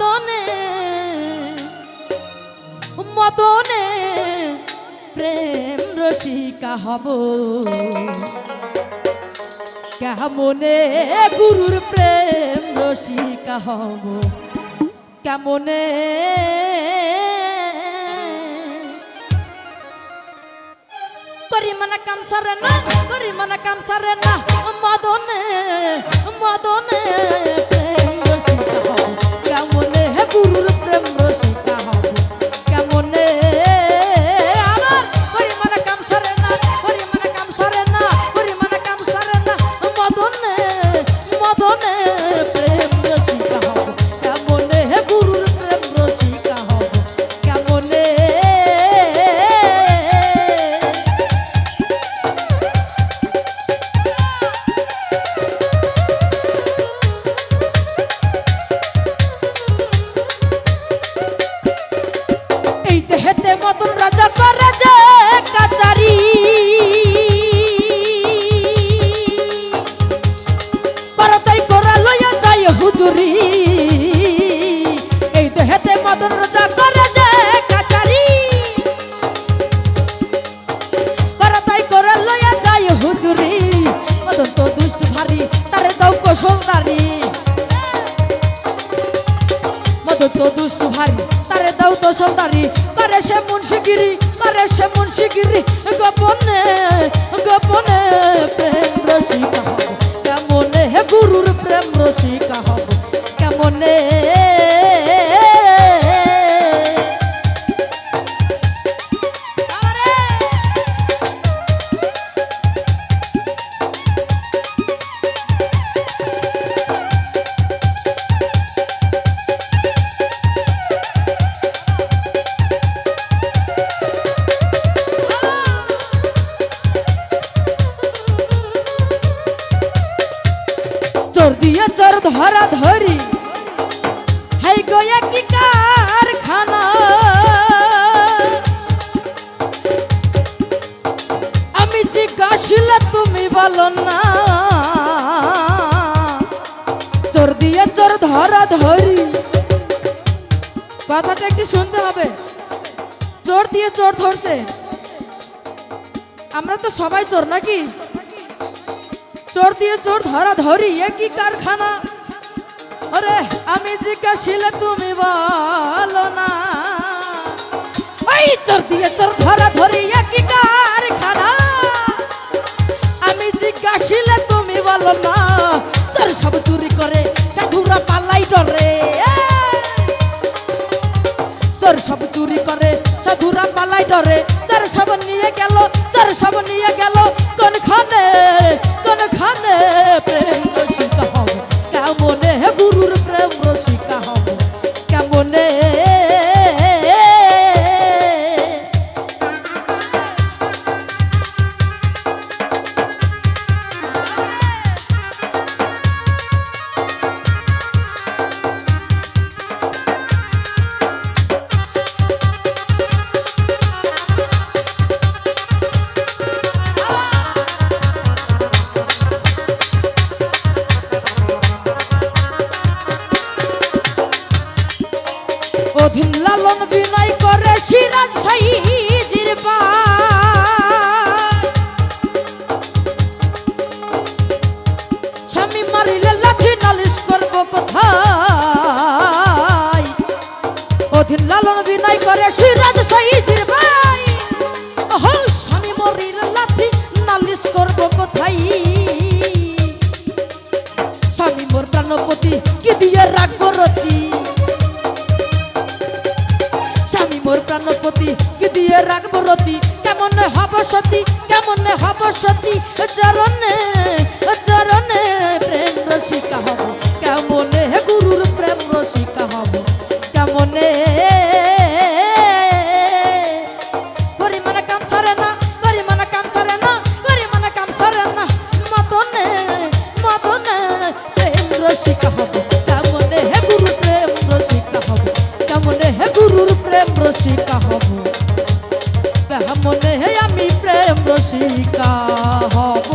মদনে মদনে প্রেম রসিকা হব। কেমনে গুরুর প্রেম রসিকা হব? কেমনে? করি মনে কাম সারে না করি মনে কাম সারে না, মদনে মদনে কৌশলদারি মদত তো দুষ্টু ভারী তারে দাও তো সন্তারি করে সে মুন্সিগিরি, করে সে মুন্সিগিরি, গোপনে না। চোর দিয়ে চোর ধরা ধরি। কথাটা একটু শুনতে হবে। চোর দিয়ে চোর ধরছে। আমরা তো সবাই চোর নাকি? চোর দিয়ে চোর ধরা ধরি একই কারখানা? আরে, আমি জিজ্ঞাসিলে তুমি বলো না। ওই চোর দিয়ে চোর ধরা ধরি একই কারখানা জিজ্ঞাসিলে তুমি বলো না। তার সব চুরি করে সাধুরা পাল্লাই ডরে। তোর সব চুরি করে সাধুরা পালাই ডরে। তার সব নিয়ে গেল তার সব নিয়ে গেল। কোন খানে কোন খানে প্রেম রসিক হব কেমন হে গুরুর প্রেম রসিকা? লালন বিনয় করে সিরাজ সাইজির ভাই। ওহ, স্বামী মরিলে লাঠি নালিশ করব কোথায়? স্বামী মোর প্রাণপতি কি দিয়ে রাখব রতি? স্বামী মোর প্রাণপতি কি দিয়ে রাখব রতি? কেমন হব সতী কেমন হব সতী? চরণে আমি প্রেম রসিকা হব।